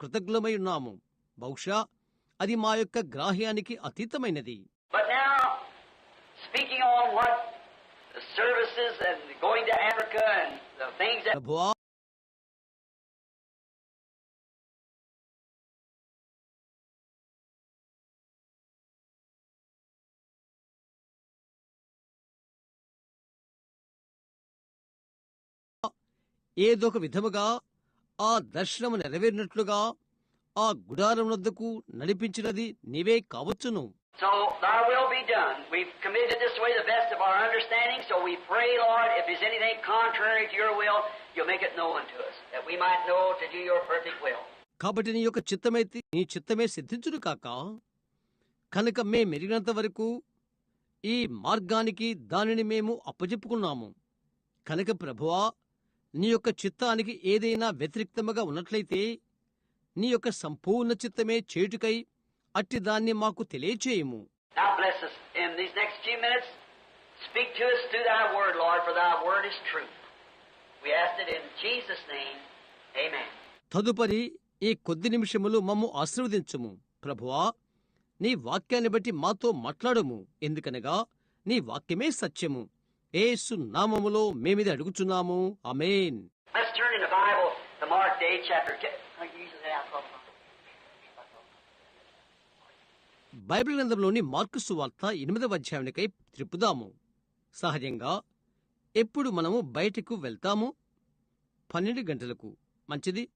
కృతజ్ఞులమై ఉన్నాము బహుశా అది మా యొక్క గ్రాహ్యానికి అతీతమైనది But now, speaking on what the services and going to Africa and the things that ప్రభువా ఏదొక విధముగా ఆ దర్శనము నెరవేరినట్లుగా ఆ గుడారం వద్దకు నడిపించినది నీవే కావచ్చును. కాబట్టి నీ యొక్క చిత్తమైతే నీ చిత్తమే సిద్ధించును కాక కనుక మేమెరిగినంత వరకు ఈ మార్గానికి దానిని మేము అప్పజెప్పుకున్నాము. కనుక ప్రభువా నీ యొక్క చిత్తానికి ఏదైనా వ్యతిరేక్తముగా ఉన్నట్లయితే నీ యొక్క సంపూర్ణ చిత్తమే చేటుకై అట్టి దాన్ని మాకు తెలియచేయము Now bless us in these next few minutes. Speak to us through thy word, Lord, for thy word is truth. We ask it in Jesus' name. Amen. తదుపరి ఈ కొద్ది నిమిషములు మమ్ము ఆశీర్వదించుము ప్రభువా నీ వాక్యాన్ని బట్టి మాతో మాట్లాడము ఎందుకనగా నీ వాక్యమే సత్యము ఏసు నామములో మేమిది అడుగుచున్నాము. అమేన్ బైబిల్ గ్రంథంలోని మార్కుసు వార్త ఎనిమిదవ అధ్యాయునికై త్రిప్పుదాము. సహజంగా ఎప్పుడు మనము బయటకు వెళ్తాము? పన్నెండు గంటలకు. మంచిది?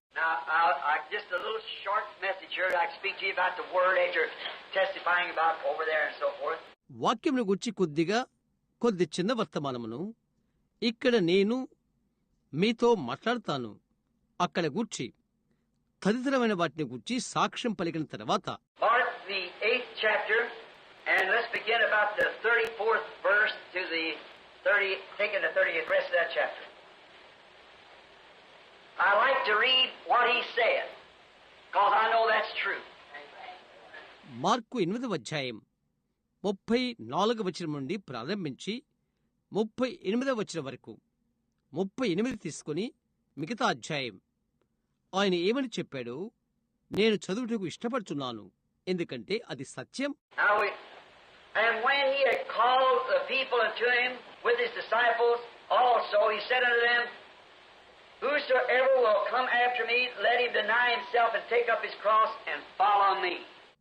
వాక్యం గురించి కొద్దిగా కొద్ది చిన్న వర్తమానమును ఇక్కడ నేను మీతో మాట్లాడతాను. అక్కడ గూర్చి తదితరమైన వాటిని గూర్చి సాక్ష్యం పలికిన తర్వాత I like to read what he said, because I know Mark ఎనిమిదవ అధ్యాయం. ముప్పై నాలుగు వచనం నుండి ప్రారంభించి ముప్పై ఎనిమిదవ వచనం వరకు ముప్పై ఎనిమిది తీసుకుని మిగతా అధ్యాయం. ఆయన ఏమని చెప్పాడు? నేను చదువుటకు ఇష్టపడుతున్నాను ఎందుకంటే అది సత్యం.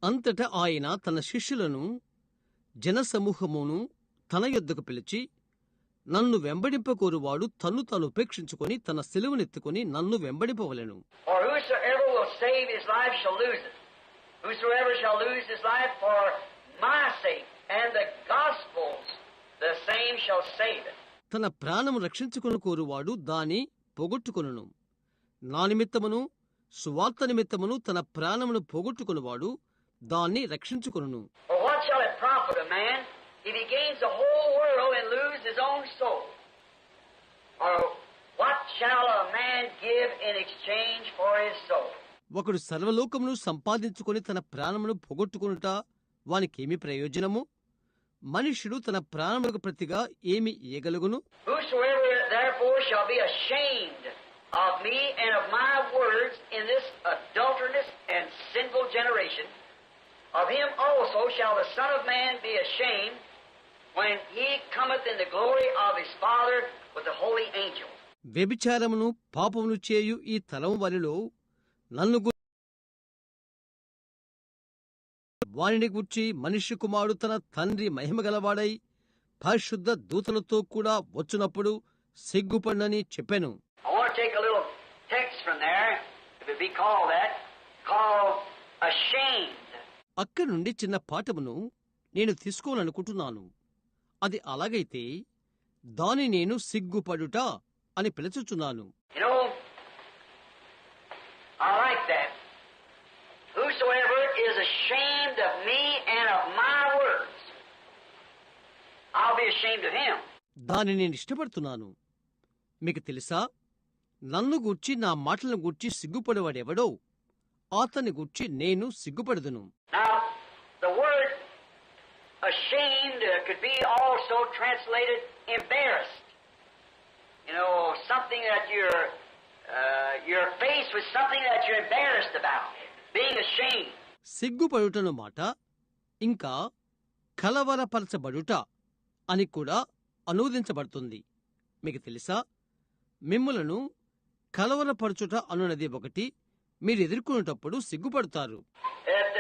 అంతటా ఆయన తన శిష్యులను జనసమూహమును తన యొద్దకు పిలిచి నన్ను వెంబడింపకోరువాడు తన్ను తాను ఉపేక్షించుకొని తన సెలువునెత్తుకొని నన్ను వెంబడింపవలెను. తన ప్రాణము రక్షించుకుని కోరువాడు దాని పోగొట్టుకొనును. నా నిమిత్తమును సువార్త నిమిత్తమును తన ప్రాణమును పోగొట్టుకునివాడు దాన్ని రక్షించుకొనును For what shall it profit a man if he gains the whole world and lose his own soul? Or what shall a man give in exchange for his soul? ఒకడు సర్వలోకమును సంపాదించుకొని తన ప్రాణమును పోగొట్టుకునుట వానికేమి ప్రయోజనము మనుష్యుడు తన ప్రాణములకు ప్రతిగా ఏమి ఇయ్యగలుగును of me and of my words in this adulterous and sinful generation, of him also shall the Son of Man be ashamed వ్యభిచారమును పాపమును చేయు ఈ తలము వలిలో నన్ను వాణిని గుర్చి మనిషి కుమారుడు తన తండ్రి మహిమ గలవాడై పరిశుద్ధ దూతలతో కూడా వచ్చినప్పుడు సిగ్గుపడినని చెప్పాను. అక్కడి నుండి చిన్న పాఠమును నేను తీసుకోవాలనుకుంటున్నాను. అది అలాగైతే దాని నేను సిగ్గుపడుట అని పిలుచుచున్నాను. దాన్ని నేను ఇష్టపడుతున్నాను. మీకు తెలుసా? నన్ను గూర్చి నా మాటలను గూర్చి సిగ్గుపడేవాడెవడో అతన్ని గూర్చి నేను సిగ్గుపడదును. Ashamed uh, could be also translated embarrassed. You know, something that you're uh, you're faced with something that you're embarrassed about, being ashamed. సిగ్గుపడుటను మాట ఇంకా కలవరపరచబడుట అని కూడా అనువదించబడుతుంది మీకు తెలుసా మిమ్ములను కలవరపరచుట అనున్నది ఒకటి మీరు ఎదుర్కొనేటప్పుడు సిగ్గుపడతారు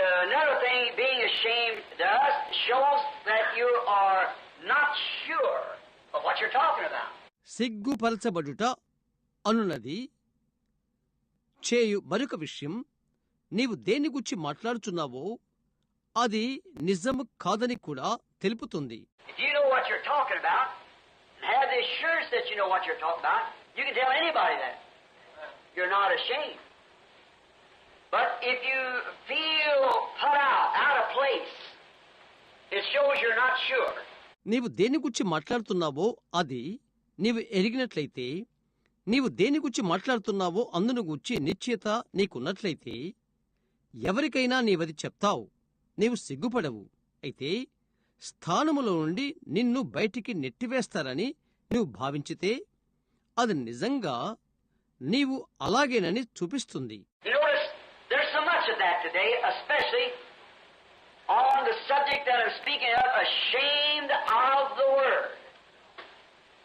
uh, another thing, being ashamed does shows that you are not sure of what you're talking about. సిగ్గుపరచబడుట అనున్నది చేయు మరొక విషయం నీవు దేని గురించి మాట్లాడుచున్నావో అది నిజము కాదని కూడా తెలుపుతుంది If you know what you're talking about and have the assurance that you know what you're talking about, you can tell anybody that. You're not ashamed. But if you feel put out, out of place, it shows you're not sure. నీవు దేని గురించి మాట్లాడుతున్నావో అది నీవు ఎరిగినట్లయితే నీవు దేని గురించి మాట్లాడుతున్నావో అందును గురించి నిశ్చయత నీకున్నట్లయితే ఎవరికైనా నీవది చెప్తావు నీవు సిగ్గుపడవు అయితే స్థానములో నుండి నిన్ను బయటికి నెట్టివేస్తారని నువ్వు భావించితే అది నిజంగా నీవు అలాగేనని చూపిస్తుంది You notice there's so much of that today, especially on the subject that I'm speaking of, ashamed of the Word.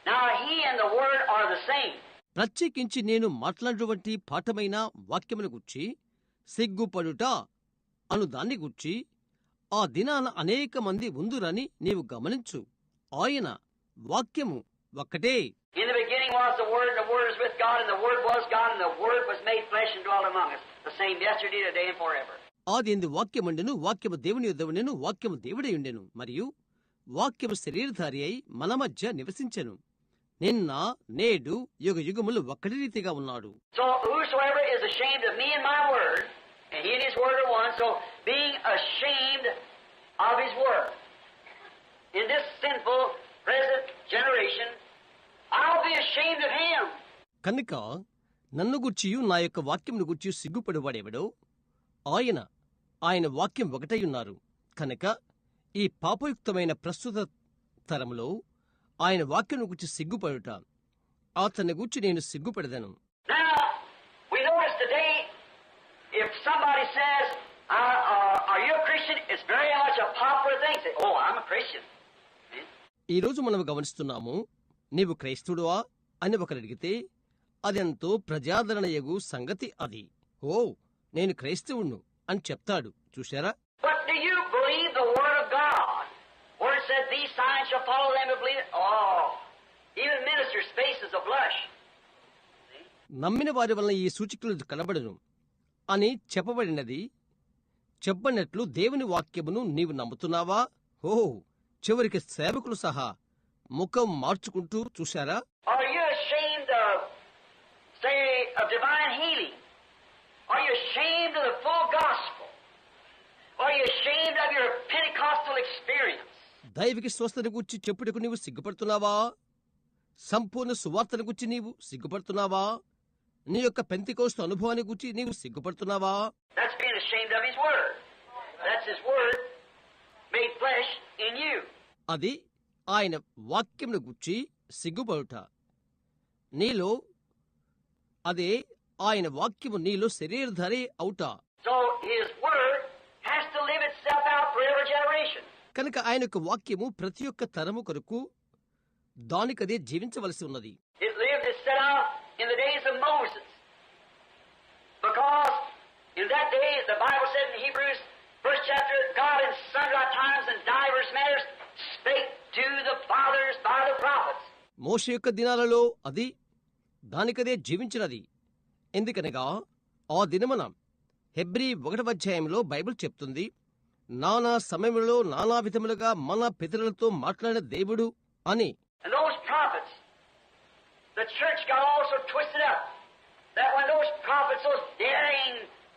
Now, He and the Word are the same. ప్రత్యేకించి నేను మాట్లాడినటువంటి పాఠమైన వాక్యమును గుర్చి సిగ్గుపడుట అను దాన్ని గుర్చి ఆ దినాన అనేక మంది ఉందురని నీవు గమనించు ఆయన వాక్యము ఒక్కటే In the beginning was the Word, and the Word is with God, and the Word was God, and the Word was made flesh and dwelt among us. The same yesterday, today, and forever. ఆది ఎందు వాక్యముండెను వాక్యము దేవుని యుద్ధ ఉండెను వాక్యము దేవుడై ఉండెను మరియు వాక్యము శరీరధారి అయి మన మధ్య నివసించెను నిన్న నేడు యుగ యుగములు ఒక్కటి రీతిగా ఉన్నాడు So whosoever is ashamed of me and my Word, and He and His Word are one, so being ashamed of His Word. In this sinful present generation, I'll be ashamed of Him. కనుక నన్ను గుర్చియు నా యొక్క వాక్యమును గుర్చి సిగ్గుపడువాడెవడో ఆయన ఆయన వాక్యం ఒకటై ఉన్నారు. కనుక ఈ పాపయుక్తమైన ప్రస్తుత తరములో ఆయన వాక్యం గుర్చి సిగ్గుపడుట అతని గుర్చి నేను సిగ్గుపడదను. ఈ రోజు మనం గమనిస్తున్నాము నీవు క్రైస్తుడువా అని ఒకరు అడిగితే అదెంతో ప్రజాదరణ ఎగు సంగతి అది. ఓ నేను క్రైస్తవుణ్ణు అని చెప్తాడు. చూశారా? నమ్మిన వారి వలన ఈ సూచికలు కనబడను. అని చెప్పబడినది చెప్పనట్లు దేవుని వాక్యమును నీవు నమ్ముతున్నావా? ఓహో చివరికి సేవకులు సహా ముఖం మార్చుకుంటూ చూశారా? దైవిక స్వస్థని గురించి చెప్పుటకు నీవు సిగ్గుపడుతున్నావా? సంపూర్ణ సువార్తను గురించి నీవు సిగ్గుపడుతున్నావా? నీ యొక్క పెంతి కోస్తు అనుభవాన్ని గురించి నీవు సిగ్గుపడుతున్నావా? అది ఆయన వాక్యమును గుచ్చి సిగ్గుపడుట. నీలో అది ఆయన వాక్యము నీలో శరీరధరి అవుట. కనుక ఆయన యొక్క వాక్యము ప్రతి ఒక్క తరము కొరకు దానికదే జీవించవలసి ఉన్నది. Because in that day the bible said in hebrews మోష యొక్క దినాలలో అది దానికదే జీవించినది ఎందుకనగా ఆ దినమన హెబ్రి ఒకటవ అధ్యాయంలో బైబిల్ చెప్తుంది నానా సమయంలో నానా విధములుగా మన పితరులతో మాట్లాడిన దేవుడు అని That when those prophets, those daring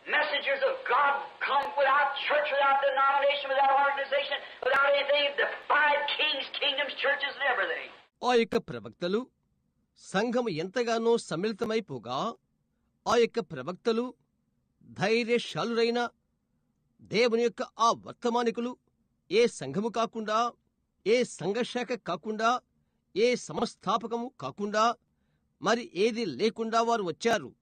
messengers of God come without church, without denomination, without organization, without anything, defied kings, kingdoms, churches, and everything. ఆ యొక్క ప్రవక్తలు సంఘము ఎంతగానో సమ్మిళితమైపోగా ఆ యొక్క ప్రవక్తలు ధైర్యశాలురైన దేవుని యొక్క ఆ వర్తమానికులు ఏ సంఘము కాకుండా ఏ సంఘశాఖ కాకుండా ఏ సంస్థాపకము కాకుండా మరి ఏది లేకుండా వారు వచ్చారు.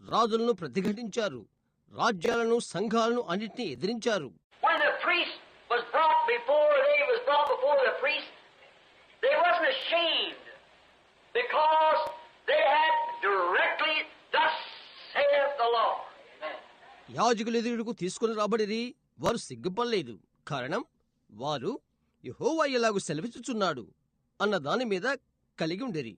రాజులను ప్రతిఘటించారు. రాజ్యాలను సంఘాలను అన్నింటినీ ఎదిరించారు. They wasn't ashamed because they had directly thus saved the law. యాజకుల ఎదురుకు తీసుకుని రాబడిరి వారు సిగ్గుపడలేదు. కారణం వారు యహోవా ఎలాగు సెలవిచ్చుచున్నాడు అన్న దాని మీద కలిగి ఉండేరి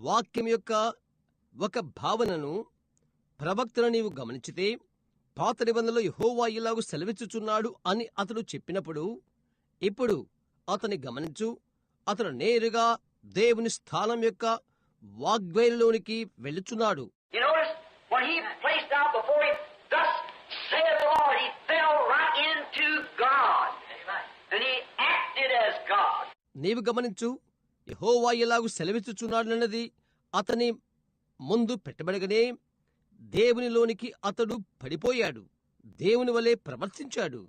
వాక్యం యొక్క ఒక భావనను ప్రవక్తను నీవు గమనించితే పాత నిబంధనలో యెహోవా ఇలాగు సెలవిచ్చుచున్నాడు అని అతడు చెప్పినప్పుడు ఇప్పుడు అతని గమనించు అతడు నేరుగా దేవుని స్థానం యొక్క వాగ్వేలులోనికి వెళ్ళుచున్నాడు. నీవు గమనించు యెహోవా ఎలాగు సెలవిచ్చుచున్నాడన్నది అతని ముందు పెట్టబడగానే దేవునిలోనికి అతడు పడిపోయాడు. దేవుని వలె ప్రవర్తించాడు.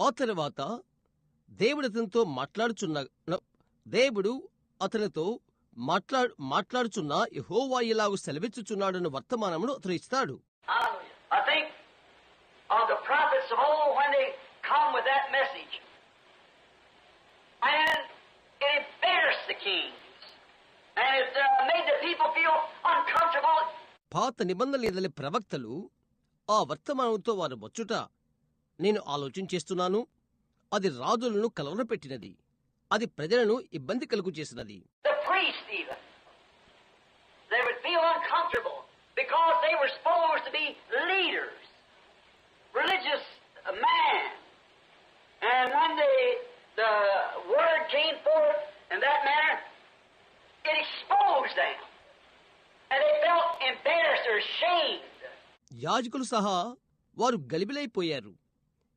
ఆ తర్వాత దేవుడు అతనితో మాట్లాడుచున్న దేవుడు అతనితో మాట్లాడు మాట్లాడుచున్న యెహోవా ఇలాగు సెలవిచ్చుచున్నాడన్న వర్తమానమును అతను ఇస్తాడు. Of the prophets of old when they come with that message. And it embarrassed the kings. And it uh, made the people feel uncomfortable. పాత నిబంధనలు ఎదలి ప్రవక్తలు ఆ వర్తమానంతో వారు వచ్చుట నేను ఆలోచన చేస్తున్నాను అది రాజులను కలవరపెట్టినది అది ప్రజలను ఇబ్బంది కలుగు చేసినది. They would feel uncomfortable because they were supposed to be leaders, religious man. And when they, the word came forth in that manner, it exposed them. And they felt embarrassed or ashamed. యాజకులు సహా వారు గలిబిలైపోయారు.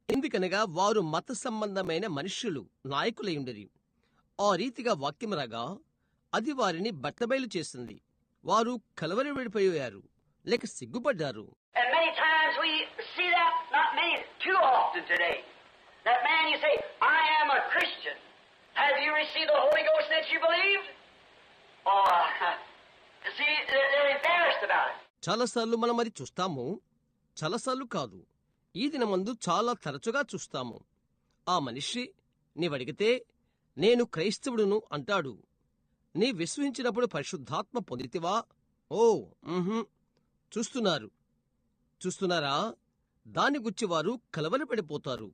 ఎందుకనగా వారు మత సంబంధమైన మనుష్యులు నాయకులై ఉండరి ఆ రీతిగా వాక్యం రాగా అది వారిని బట్టబయలు చేస్తుంది వారు కలవరి విడిపోయారు లేక సిగ్గుపడ్డారు. చాలాసార్లు మనం అది చూస్తాము. చాలాసార్లు కాదు. ఈ దినమందు చాలా తరచుగా చూస్తాము. ఆ మనిషి నీవడిగితే నేను క్రైస్తవుడును అంటాడు. నీ విశ్వసించినప్పుడు పరిశుద్ధాత్మ పొందితివా? ఓ చూస్తున్నారు. చూస్తున్నారా? దాని గుచ్చి వారు కలవలు పడిపోతారు.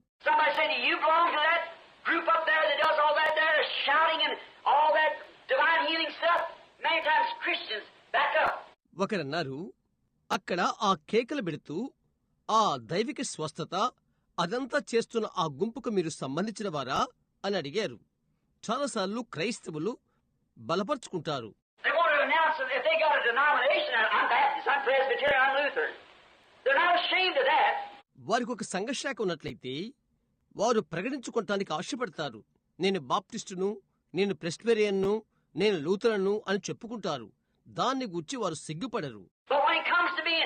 ఒకరన్నారు అక్కడ ఆ కేకలు పెడుతూ ఆ దైవిక స్వస్థత అదంతా చేస్తున్న ఆ గుంపుకు మీరు సంబంధించిన వారా అని అడిగారు. చాలాసార్లు క్రైస్తవులు బలపరుచుకుంటారు. వారికి ఒక సంఘశాఖ ఉన్నట్లయితే వారు ప్రకటించుకోవటానికి ఆశపడతారు. నేను బాప్టిస్టును నేను ప్రెస్బెరియన్ను నేను లూథరన్ను అని చెప్పుకుంటారు. దాన్ని గుర్చి వారు సిగ్గుపడరు. be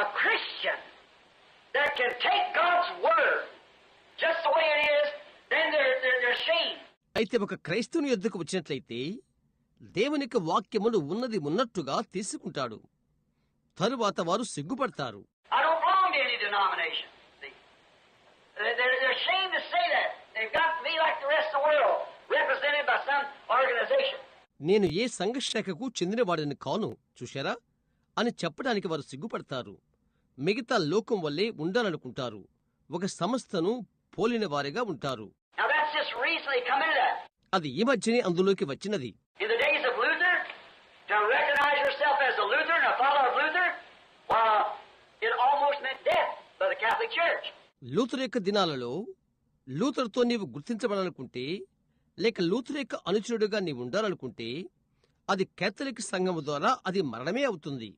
a Christian that can take God's word just the way it is, then they're, they're, they're ashamed. అయితే ఒక క్రైస్తవుని యుద్ధకు వచ్చినట్లయితే దేవునికి వాక్యములు ఉన్నది ఉన్నట్టుగా తీసుకుంటాడు. తరువాత వారు సిగ్గుపడతారు. నేను ఏ సంఘ చెందినవాడిని కాను చూశారా? అని చెప్పడానికి వారు సిగ్గుపడతారు. మిగతా లోకం వల్లే ఉండాలనుకుంటారు. ఒక సంస్థను పోలిన వారిగా ఉంటారు. అది ఈ మధ్యనే అందులోకి వచ్చినది. లూథర్ యొక్క దినాలలో లూథర్తో నీవు గుర్తించబడాలనుకుంటే లేక లూథర్ యొక్క అనుచరుడుగా నీవు ఉండాలనుకుంటే అది కేథలిక్ సంఘం ద్వారా అది మరణమే అవుతుంది.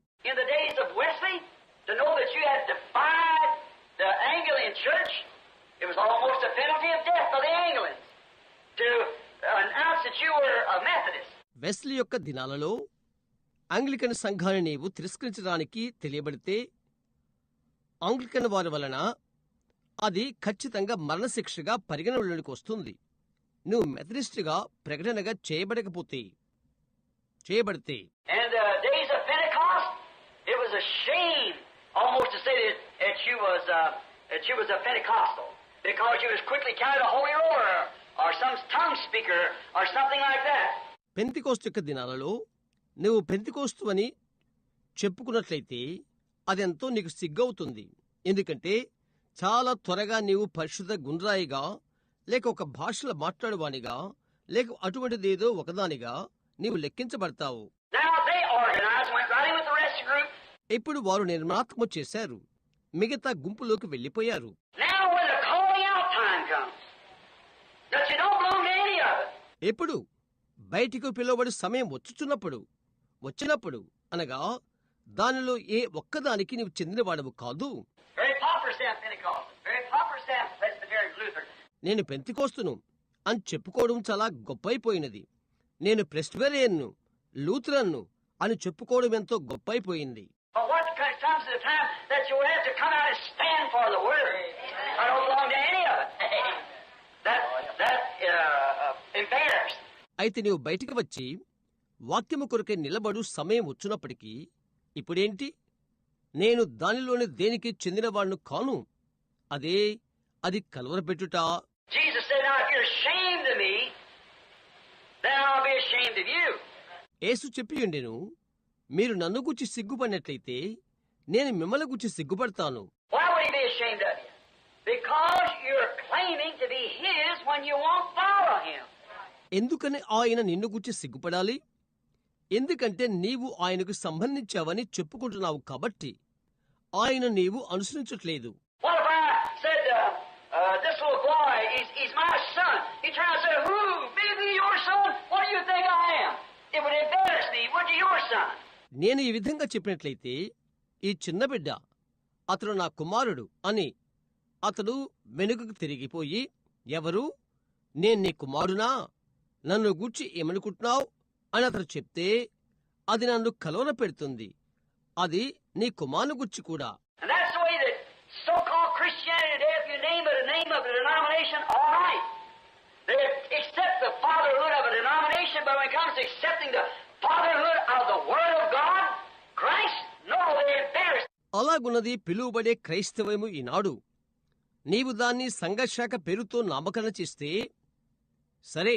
Church, it was almost a penalty of death for the Anglicans to announce that you were a Methodist. Wesley యొక్క దినాలలో ఆంగ్లికన్ సంఘాన్ని నీవు తిరస్కరించడానికి తెలియబడితే ఆంగ్లికన్ వారి వలన అది ఖచ్చితంగా మరణశిక్షగా పరిగణనలోనికి వస్తుంది నువ్వు మెథడిస్టుగా ప్రకటనగా చేయబడకపోతే చేయబడితే And the days of Pentecost, it was a shame almost to say that, that she was uh, that she was a Pentecostal because she was quickly counted a holy roller or some tongue speaker or something like that. Pentecost యొక్క దినాలలో నువ్వు పెంతికోస్తు అని చెప్పుకున్నట్లయితే అదెంతో నీకు సిగ్గవుతుంది ఎందుకంటే చాలా త్వరగా నీవు పరిశుద్ధ గుండ్రాయిగా లేక ఒక భాషలో మాట్లాడువానిగా లేక అటువంటిదేదో ఒకదానిగా నీవు లెక్కించబడతావు Now they organized, went right in with the rest of the group. ఇప్పుడు వారు నిర్మాత్మ చేశారు మిగతా గుంపులోకి వెళ్ళిపోయారు. ఎప్పుడు? బయటికి పిలువబడి సమయం వచ్చుచున్నప్పుడు. వచ్చినప్పుడు అనగా దానిలో ఏ ఒక్కదానికి నీవు చెందినవాడవు కాదు. నేను పెంతికోస్తును అని చెప్పుకోవడం చాలా గొప్పైపోయినది. నేను ప్రెస్బెరియన్ను లూథరన్ను అని చెప్పుకోవడం ఎంతో గొప్పైపోయింది But what comes to the time that you have to come out and stand for the word. I don't belong to any of it. That. That, uh, అయితే నీవు బయటికి వచ్చి వాక్యము కొరకే నిలబడు సమయం వచ్చినప్పటికీ ఇప్పుడేంటి నేను దానిలోని దేనికి చెందిన వాళ్ళను కాను అదే అది కలవరపెట్టుట యేసు చెప్పియుండెను మీరు నన్ను గుచ్చి సిగ్గుపడినట్లయితే నేను మిమ్మల్ని గుర్చి సిగ్గుపడతాను. ఎందుకని ఆయన నిన్ను గుర్చి సిగ్గుపడాలి? ఎందుకంటే నీవు ఆయనకు సంబంధించావని చెప్పుకుంటున్నావు కాబట్టి ఆయన నీవు అనుసరించట్లేదు. నేను ఈ విధంగా చెప్పినట్లయితే ఈ చిన్న బిడ్డ అతడు నా కుమారుడు అని అతడు వెనుకకు తిరిగిపోయి ఎవరు నేను నీ కుమారునా నన్ను గూర్చి ఏమనుకుంటున్నావు అని అతడు చెప్తే అది నన్ను కలవర పెడుతుంది అది నీ కుమారుని గుర్చి కూడా And that's the way that so-called Christianity today, if you name it a name of a denomination, all right. They accept the fatherhood of a denomination, but when it comes to accepting the fatherhood of the Word of God, Christ, no, they're embarrassed. అలాగున్నది పిలువబడే క్రైస్తవము ఈనాడు నీవు దాన్ని సంఘశాఖ పేరుతో నామకరణ చేస్తే సరే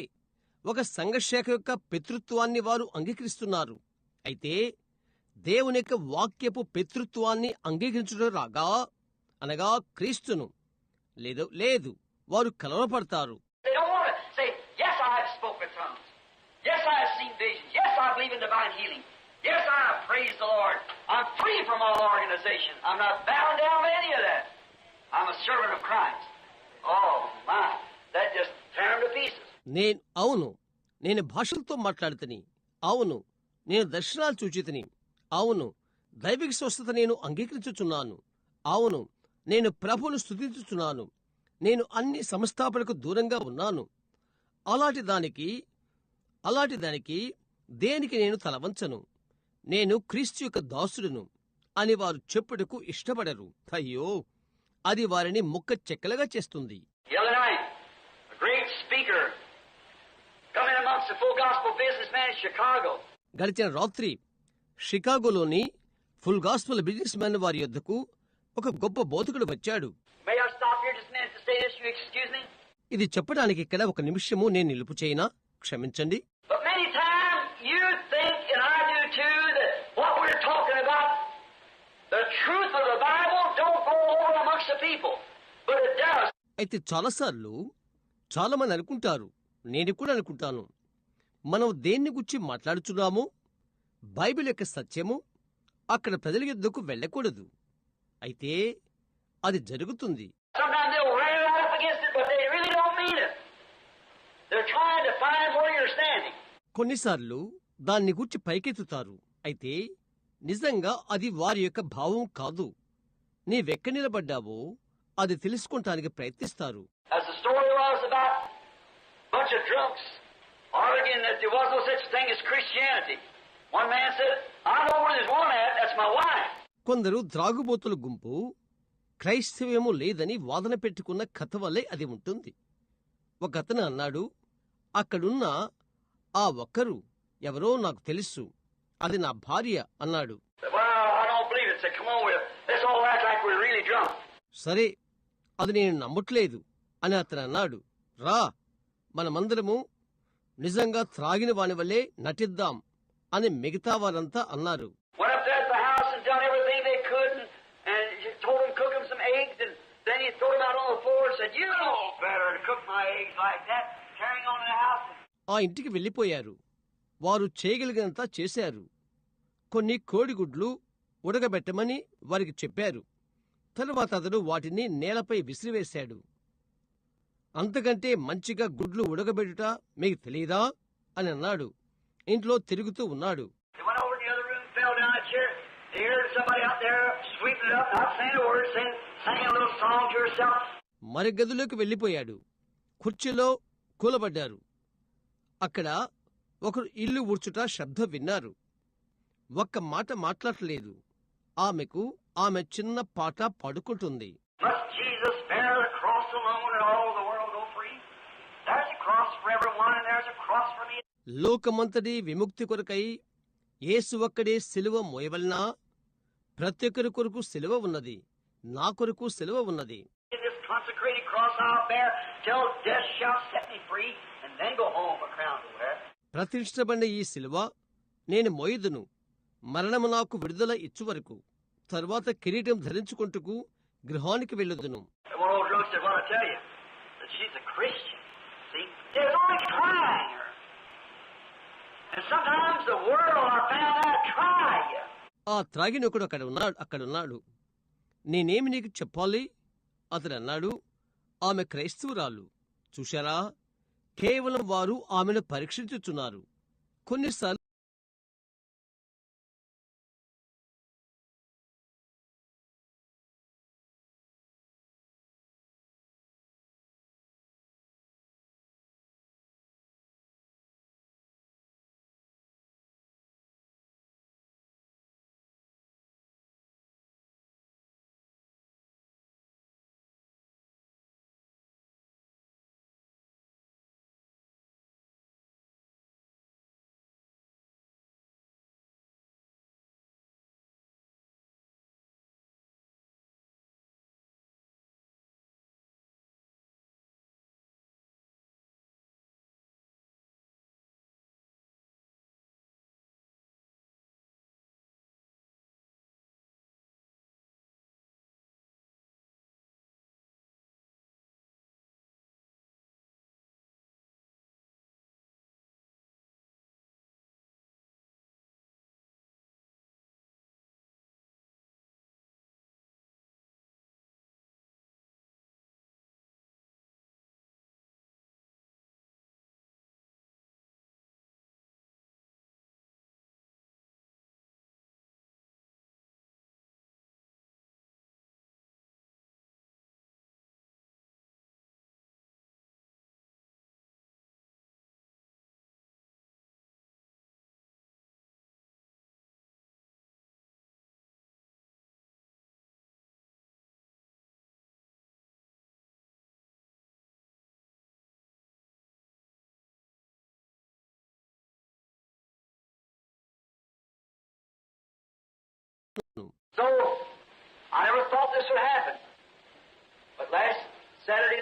ఒక సంఘశాఖ యొక్క పితృత్వాన్ని వారు అంగీకరిస్తున్నారు అయితే దేవుని యొక్క వాక్యపు పితృత్వాన్ని అంగీకరించడం రాగా అనగా క్రీస్తును లేదు లేదు వారు కలవరపడతారు yes, I have. Yes, I have seen visions. Yes, I believe in divine healing. Yes, I have praised the Lord. I'm free from all organization. I'm not bound down by any of that. I'm a servant of Christ. Oh, my. That just turned to pieces. నేను అవును నేను భాషలతో మాట్లాడుతని అవును నేను దర్శనాలు చూచితిని అవును దైవిక స్వస్థత నేను అంగీకరించుచున్నాను అవును నేను ప్రభువును స్థుతించుచున్నాను నేను అన్ని సంస్థాపనకు దూరంగా ఉన్నాను అలాంటి దానికి అలాంటి దానికి దేనికి నేను తలవంచను నేను క్రీస్తు యొక్క దాసుడును అని వారు చెప్పుటకు ఇష్టపడరు. అయ్యో అది వారిని ముక్క చెక్కలుగా చేస్తుంది. గడిచిన రాత్రి షికాగోలోని ఫుల్ గాస్పల్ బిజినెస్ మ్యాన్ వారి యొద్దకు ఒక గొప్ప బోధకుడు వచ్చాడు? ఇది చెప్పడానికి ఇక్కడ ఒక నిమిషము. నేను నిలుపు చేయనా? క్షమించండి But many times you think, and I do too, that what we're talking about, the truth of the Bible, don't go over amongst the people. But it does. అయితే చాలాసార్లు చాలా మంది అనుకుంటారు నేను కూడా అనుకుంటాను. మనం దేన్ని గురించి మాట్లాడుచున్నామో బైబిల్ యొక్క సత్యము అక్కడ ప్రజల యుద్ధకు వెళ్ళకూడదు. అయితే అది జరుగుతుంది. కొన్నిసార్లు దాన్ని గురించి పైకెత్తుతారు. అయితే నిజంగా అది వారి యొక్క భావం కాదు. నీవెక్క నిలబడ్డావో అది తెలుసుకుంటానికి ప్రయత్నిస్తారు. కొందరు ద్రాగుబోతుల గుంపు క్రైస్తవ్యము లేదని వాదన పెట్టుకున్న కథ వల్లే అది ఉంటుంది. ఒకతను అన్నాడు అక్కడున్న ఆ ఒక్కరు ఎవరో నాకు తెలుసు అది నా భార్య అన్నాడు. సరే అది నేను నమ్మట్లేదు అని అతను అన్నాడు. రా మనమందరము నిజంగా త్రాగిన వాని వల్లే నటిద్దాం అని మిగతా వారంతా అన్నారు. ఆ ఇంటికి వెళ్ళిపోయారు. వారు చేయగలిగినంత చేశారు. కొన్ని కోడిగుడ్లు ఉడకబెట్టమని వారికి చెప్పారు. తరువాత అతడు వాటిని నేలపై విసిరివేశాడు. అంతకంటే మంచిగా గుడ్లు ఉడకబెట్టుట మీకు తెలీదా? అని అన్నాడు. ఇంట్లో తిరుగుతూ ఉన్నాడు. మరి గదిలోకి వెళ్ళిపోయాడు కుర్చీలో కూలబడ్డారు. అక్కడ ఒకరు ఇల్లు ఊడ్చుట శబ్దం విన్నారు. ఒక్క మాట మాట్లాడలేదు. ఆమెకు ఆమె చిన్న పాట పడుకుంటుంది. లోకమంతటి విముక్తి కొరకై యేసు ఒక్కడే సిలువ మోయవలనా? ప్రతి ఒక్కరి కొరకు సిలువ ఉన్నది. నా కొరకు సిలువ ఉన్నది. ప్రతిష్టపడిన ఈ సిలువ నేను మొయ్యదును మరణము నాకు విడుదల ఇచ్చు వరకు తర్వాత కిరీటం ధరించుకుంటూ గృహానికి వెళ్ళదును. ఆ త్రాగినొకడు అక్కడ ఉన్నాడు అక్కడ ఉన్నాడు. నేనేమి నీకు చెప్పాలి? అతడు అన్నాడు ఆమె క్రైస్తవురాలు. చూశారా? కేవలం వారు ఆమెను పరీక్షించుచున్నారు. కొన్నిసార్లు So, I never thought this would happen. But last Saturday